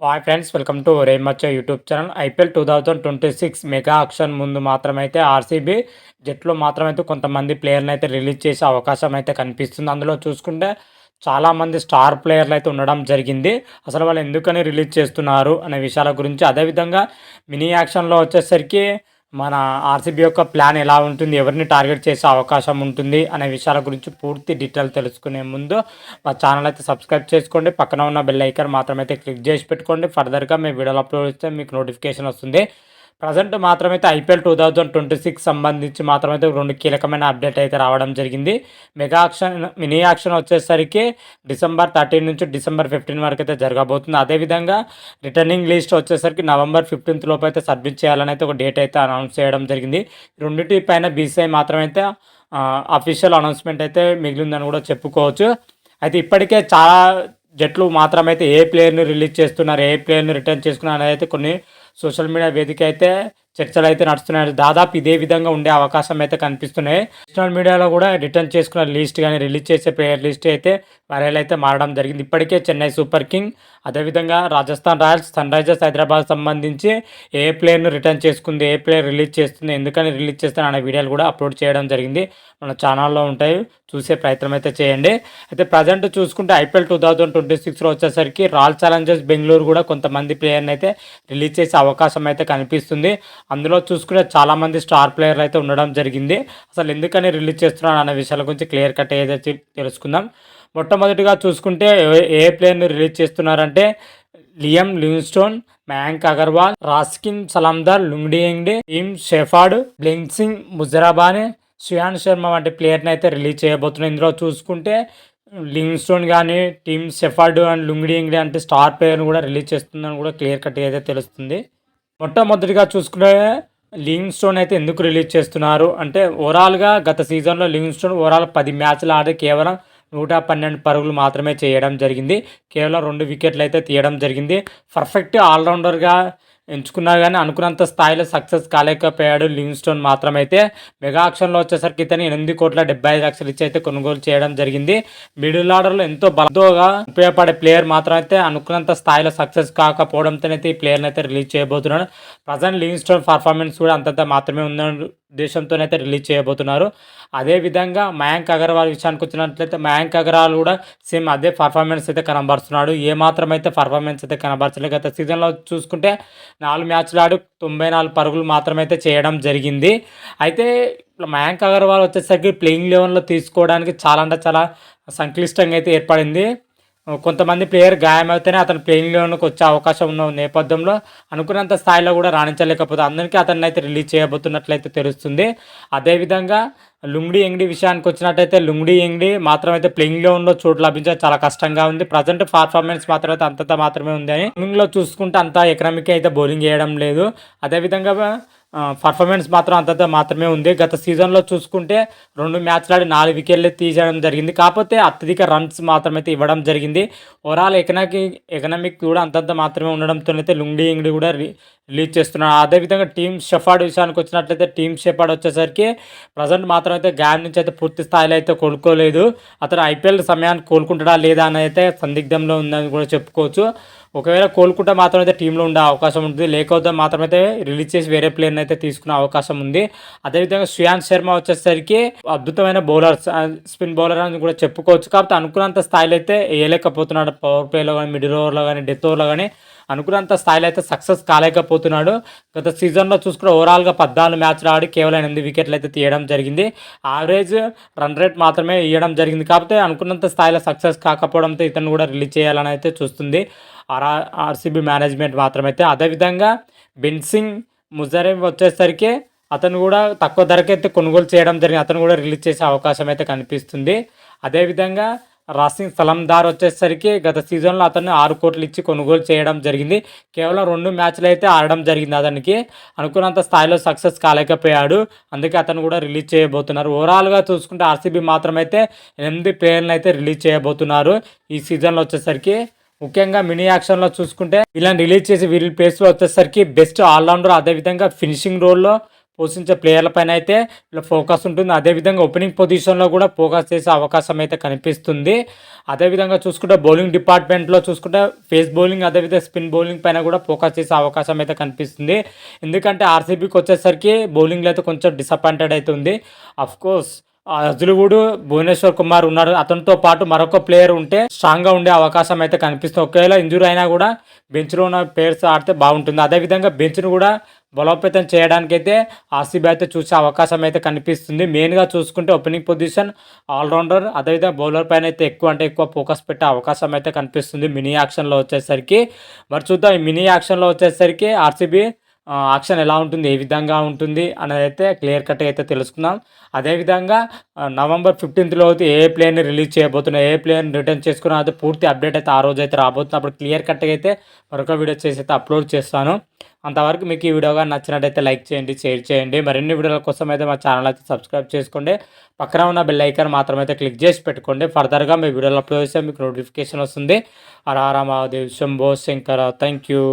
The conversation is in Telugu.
Hi friends welcome to రేమచ్చ YouTube channel IPL two thousand twenty six mega auction ముందు మాత్రమైతే ఆర్సీబీ జట్లో మాత్రమైతే కొంతమంది ప్లేయర్ని అయితే రిలీజ్ చేసే అవకాశం అయితే కనిపిస్తుంది. అందులో చూసుకుంటే చాలామంది స్టార్ ప్లేయర్లు అయితే ఉండడం జరిగింది. అసలు వాళ్ళు ఎందుకని రిలీజ్ చేస్తున్నారు అనే విషయాల గురించి అదేవిధంగా మినీ యాక్షన్లో వచ్చేసరికి మన ఆర్సీబీ యొక్క ప్లాన్ ఎలా ఉంటుంది ఎవరిని టార్గెట్ చేసే అవకాశం ఉంటుంది అనే విషయాల గురించి పూర్తి డీటెయిల్ తెలుసుకునే ముందు మా ఛానల్ అయితే సబ్స్క్రైబ్ చేసుకోండి. పక్కన ఉన్న బెల్ ఐకాన్ మాత్రమైతే క్లిక్ చేసి పెట్టుకోండి. ఫర్దర్గా మేము వీడియోలు అప్లోడ్ చేస్తే మీకు నోటిఫికేషన్ వస్తుంది. Present మాత్రమైతే IPL two thousand twenty six సంబంధించి మాత్రమైతే రెండు కీలకమైన అప్డేట్ అయితే రావడం జరిగింది. మెగా ఆక్షన్ మినీ ఆక్షన్ వచ్చేసరికి డిసెంబర్ థర్టీన్ నుంచి డిసెంబర్ ఫిఫ్టీన్ వరకు అయితే జరగబోతుంది. అదేవిధంగా రిటర్నింగ్ లిస్ట్ వచ్చేసరికి నవంబర్ ఫిఫ్టీన్త్ లోపు అయితే సబ్మిట్ చేయాలని అయితే ఒక డేట్ అయితే అనౌన్స్ చేయడం జరిగింది. రెండింటి పైన బీసీఐ మాత్రమైతే అఫీషియల్ అనౌన్స్మెంట్ అయితే మిగిలిందని కూడా చెప్పుకోవచ్చు. అయితే ఇప్పటికే చాలా జట్లు మాత్రమైతే ఏ ప్లేయర్ని రిలీజ్ చేస్తున్నారు ఏ ప్లేయర్ని రిటర్న్ చేసుకున్నారు అనేది అయితే కొన్ని సోషల్ మీడియా వేదిక అయితే చర్చలు అయితే నడుస్తున్నాయి. దాదాపు ఇదే విధంగా ఉండే అవకాశం అయితే కనిపిస్తున్నాయి. సోషల్ మీడియాలో కూడా రిటర్న్ చేసుకున్న లిస్ట్ కానీ రిలీజ్ చేసే ప్లేయర్ లిస్ట్ అయితే వైరల్ అయితే మారడం జరిగింది. ఇప్పటికే చెన్నై సూపర్ కింగ్ అదేవిధంగా Rajasthan royals sun risers Hyderabad సంబంధించి ఏ ప్లేయర్ను రిటర్న్ చేసుకుంది ఏ ప్లేయర్ రిలీజ్ చేస్తుంది ఎందుకని రిలీజ్ చేస్తాను అనే వీడియోలు కూడా అప్లోడ్ చేయడం జరిగింది. మన ఛానల్లో ఉంటాయి. చూసే ప్రయత్నం అయితే చేయండి. అయితే ప్రజెంట్ చూసుకుంటే ఐపీఎల్ టూ థౌజండ్ ట్వంటీ సిక్స్లో వచ్చేసరికి రాయల్ ఛాలెంజర్స్ బెంగళూరు కూడా కొంతమంది ప్లేయర్ని అయితే రిలీజ్ చేసే అవకాశం అయితే కనిపిస్తుంది. అందులో చూసుకుంటే చాలామంది స్టార్ ప్లేయర్లు అయితే ఉండడం జరిగింది. అసలు ఎందుకని రిలీజ్ చేస్తున్నారు అనే విషయాల గురించి క్లియర్ కట్ ఏదైతే తెలుసుకుందాం. మొట్టమొదటిగా చూసుకుంటే ఏ ప్లేయర్ని రిలీజ్ చేస్తున్నారంటే Liam Livingstone Mayank Agarwal Rasikh Salamdar Lungi Ngidi Tim Shepherd Blessing Muzarabani Suyash Sharma వంటి ప్లేయర్ని అయితే రిలీజ్ చేయబోతున్నాయి ఇందులో చూసుకుంటే లింగ్స్టోన్ కానీ టీమ్ షెఫార్డ్ అండ్ లుంగ్డియంగ్డే అంటే స్టార్ ప్లేయర్ని కూడా రిలీజ్ చేస్తుందని కూడా క్లియర్ కట్ అయితే తెలుస్తుంది. మొట్టమొదటిగా చూసుకునే లింగ్ స్టోన్ అయితే ఎందుకు రిలీజ్ చేస్తున్నారు? అంటే ఓవరాల్గా గత సీజన్లో లింగ్ స్టోన్ ఓవరాల్ పది మ్యాచ్లు ఆడి కేవలం నూట పన్నెండు పరుగులు మాత్రమే చేయడం జరిగింది. కేవలం రెండు వికెట్లు అయితే తీయడం జరిగింది. పర్ఫెక్ట్ ఆల్రౌండర్గా ఎంచుకున్నా కానీ అనుకున్నంత స్థాయిలో సక్సెస్ కాలేకపోయాడు లివింగ్స్టోన్ మాత్రమైతే. మెగా ఆక్షన్లో వచ్చేసరికి ఇతను ఎనిమిది కోట్ల డెబ్బై ఐదు లక్షలు ఇచ్చి అయితే కొనుగోలు చేయడం జరిగింది. మిడిల్ ఆర్డర్లో ఎంతో బలదోగా ఉపయోగపడే ప్లేయర్ మాత్రమైతే అనుకున్నంత స్థాయిలో సక్సెస్ కాకపోవడంతోనైతే ఈ ప్లేయర్ని అయితే రిలీజ్ చేయబోతున్నాడు. ప్రజెంట్ లివింగ్స్టోన్ పర్ఫార్మెన్స్ కూడా అంతంత మాత్రమే ఉందని దేశంతోనైతే రిలీజ్ చేయబోతున్నారు. అదేవిధంగా మయాంక్ అగర్వాల్ విషయానికి వచ్చినట్లయితే మయాంక్ అగర్వాల్ కూడా సేమ్ అదే పర్ఫార్మెన్స్ అయితే కనబరుస్తున్నాడు. ఏమాత్రం అయితే పర్ఫార్మెన్స్ అయితే కనబరచలేదు. గత సీజన్లో చూసుకుంటే నాలుగు మ్యాచ్లు ఆడి తొంభై నాలుగు పరుగులు మాత్రమైతే చేయడం జరిగింది. అయితే మయాంక్ అగర్వాల్ వచ్చేసరికి ప్లేయింగ్ లెవెన్లో తీసుకోవడానికి చాలా అంటే చాలా సంక్లిష్టంగా అయితే ఏర్పడింది. కొంతమంది ప్లేయర్ గాయమైతేనే అతను ప్లేయింగ్ వచ్చే అవకాశం ఉన్న నేపథ్యంలో అనుకున్నంత స్థాయిలో కూడా రాణించలేకపోతే అందరికీ అతన్ని అయితే రిలీజ్ చేయబోతున్నట్లయితే తెలుస్తుంది. అదేవిధంగా లుంగ్డి ఎంగ్డి విషయానికి వచ్చినట్టయితే లుంగ్డి ఎంగ్డి మాత్రం అయితే ప్లేయింగ్ ఉన్న చోటు లభించడం చాలా కష్టంగా ఉంది. ప్రజెంట్ పర్ఫార్మెన్స్ మాత్రం అయితే అంతంత మాత్రమే ఉంది అని. బౌలింగ్లో చూసుకుంటే అంత ఎకనామిక్ అయితే బౌలింగ్ చేయడం లేదు. అదేవిధంగా పర్ఫార్మెన్స్ మాత్రం అంతంత మాత్రమే ఉంది. గత సీజన్లో చూసుకుంటే రెండు మ్యాచ్లు ఆడి నాలుగు వికెట్లు తీసేయడం జరిగింది. కాకపోతే అత్యధిక రన్స్ మాత్రమైతే ఇవ్వడం జరిగింది. ఓవరాల్ ఎకనామిక్ ఎకనామిక్ కూడా అంతంత మాత్రమే ఉండడంతో అయితే లుంగ్డి ఇంగ్డి కూడా రిలీజ్ చేస్తున్నాడు అదేవిధంగా టీమ్ షెఫార్డ్ విషయానికి వచ్చినట్లయితే టీమ్ షెఫార్డ్ వచ్చేసరికి ప్రజెంట్ మాత్రం అయితే గ్యాన్ నుంచి అయితే పూర్తి స్థాయిలో అయితే కోలుకోలేదు. అతను ఐపీఎల్ సమయాన్ని కోలుకుంటాడా లేదా అని అయితే సందిగ్ధంలో ఉందని కూడా చెప్పుకోవచ్చు. ఒకవేళ కోలుకుంటే మాత్రం అయితే టీంలో ఉండే అవకాశం ఉంటుంది. లేకపోతే మాత్రమైతే రిలీజ్ చేసి వేరే ప్లేయర్ని అయితే తీసుకునే అవకాశం ఉంది. అదేవిధంగా శ్రేయాన్ శర్మ వచ్చేసరికి అద్భుతమైన బౌలర్ స్పిన్ బౌలర్ అని కూడా చెప్పుకోవచ్చు. కాబట్టి అనుకున్నంత స్థాయిలో అయితే వేయలేకపోతున్నాడు. పవర్ ప్లేలో కానీ మిడిల్ ఓవర్లో కానీ డెత్ ఓవర్లో కానీ అనుకున్నంత స్థాయిలో అయితే సక్సెస్ కాలేకపోతున్నాడు. గత సీజన్లో చూసుకున్న ఓవరాల్గా పద్నాలుగు మ్యాచ్లు ఆడి కేవలం ఎనిమిది వికెట్లు అయితే తీయడం జరిగింది. యావరేజ్ రన్ రేట్ మాత్రమే ఇవ్వడం జరిగింది. కాకపోతే అనుకున్నంత స్థాయిలో సక్సెస్ కాకపోవడంతో ఇతను కూడా రిలీజ్ చేయాలని అయితే చూస్తుంది. ఆర్ఆర్ ఆర్సీబీ మేనేజ్మెంట్ మాత్రమైతే. అదేవిధంగా బెన్సింగ్ ముజరీం వచ్చేసరికి అతను కూడా తక్కువ ధరకైతే కొనుగోలు చేయడం జరిగింది. అతను కూడా రిలీజ్ చేసే అవకాశం అయితే కనిపిస్తుంది. అదేవిధంగా రాసింగ్ సలందార్ వచ్చేసరికి గత సీజన్లో అతన్ని ఆరు కోట్లు ఇచ్చి కొనుగోలు చేయడం జరిగింది. కేవలం రెండు మ్యాచ్లు అయితే ఆడడం జరిగింది అతనికి. అనుకున్నంత స్థాయిలో సక్సెస్ కాలేకపోయాడు. అందుకే అతను కూడా రిలీజ్ చేయబోతున్నారు. ఓవరాల్గా చూసుకుంటే ఆర్సీబీ మాత్రమైతే ఎనిమిది ప్లేయర్లను అయితే రిలీజ్ చేయబోతున్నారు ఈ సీజన్లో వచ్చేసరికి. ముఖ్యంగా మినీ యాక్షన్లో చూసుకుంటే వీళ్ళని రిలీజ్ చేసి వీళ్ళ ప్లేస్లో వచ్చేసరికి బెస్ట్ ఆల్రౌండర్ అదేవిధంగా ఫినిషింగ్ రోల్లో పోషించే ప్లేయర్ల పైన అయితే ఇలా ఫోకస్ ఉంటుంది. అదేవిధంగా ఓపెనింగ్ పొజిషన్లో కూడా ఫోకస్ చేసే అవకాశం అయితే కనిపిస్తుంది. అదేవిధంగా చూసుకుంటే బౌలింగ్ డిపార్ట్మెంట్లో చూసుకుంటే ఫేస్ బౌలింగ్ అదేవిధంగా స్పిన్ బౌలింగ్ పైన కూడా ఫోకస్ చేసే అవకాశం అయితే కనిపిస్తుంది. ఎందుకంటే ఆర్సీబీకి వచ్చేసరికి బౌలింగ్లో అయితే కొంచెం డిసప్పాయింటెడ్ అవుతుంది అఫ్కోర్స్ అజులువుడు భువనేశ్వర్ కుమార్ ఉన్నాడు అతనితో పాటు మరొక ప్లేయర్ ఉంటే స్ట్రాంగ్గా ఉండే అవకాశం అయితే కనిపిస్తుంది. ఒకవేళ ఇంజురీ అయినా కూడా బెంచ్లో ఉన్న ప్లేయర్స్ ఆడితే బాగుంటుంది. అదేవిధంగా బెంచ్ను కూడా బలోపేతం చేయడానికి అయితే ఆర్సీబీ అయితే చూసే అవకాశం అయితే కనిపిస్తుంది. మెయిన్గా చూసుకుంటే ఓపెనింగ్ పొజిషన్ ఆల్రౌండర్ అదేవిధంగా బౌలర్ పైన అయితే ఎక్కువ అంటే ఎక్కువ ఫోకస్ పెట్టే అవకాశం అయితే కనిపిస్తుంది. మినీ యాక్షన్లో వచ్చేసరికి. మరి చూద్దాం ఈ మినీ యాక్షన్లో వచ్చేసరికి ఆర్సీబీ యాక్షన్ ఎలా ఉంటుంది ఏ విధంగా ఉంటుంది అనేది అయితే క్లియర్ కట్గా అయితే తెలుసుకుందాం. అదేవిధంగా నవంబర్ ఫిఫ్టీన్త్లో అయితే ఏ ప్లేన్ రిలీజ్ చేయబోతున్నా ఏ ప్లేన్ రిటర్న్ చేసుకున్నా అయితే పూర్తి అప్డేట్ అయితే ఆ రోజు అయితే రాబోతుంది. అప్పుడు క్లియర్ కట్గా అయితే మరొక వీడియో చేసి అయితే అప్లోడ్ చేస్తాను. అంతవరకు మీకు ఈ వీడియోగా నచ్చినట్టయితే లైక్ చేయండి షేర్ చేయండి. మరిన్ని వీడియోల కోసం అయితే మా ఛానల్ అయితే సబ్స్క్రైబ్ చేసుకోండి. పక్కన ఉన్న బెల్ ఐకాన్ మాత్రం అయితే క్లిక్ చేసి పెట్టుకోండి. ఫర్దర్గా మీ వీడియోలు అప్లోడ్ చేస్తే మీకు నోటిఫికేషన్ వస్తుంది. Har Har Mahadev Shambho Shankara thank you.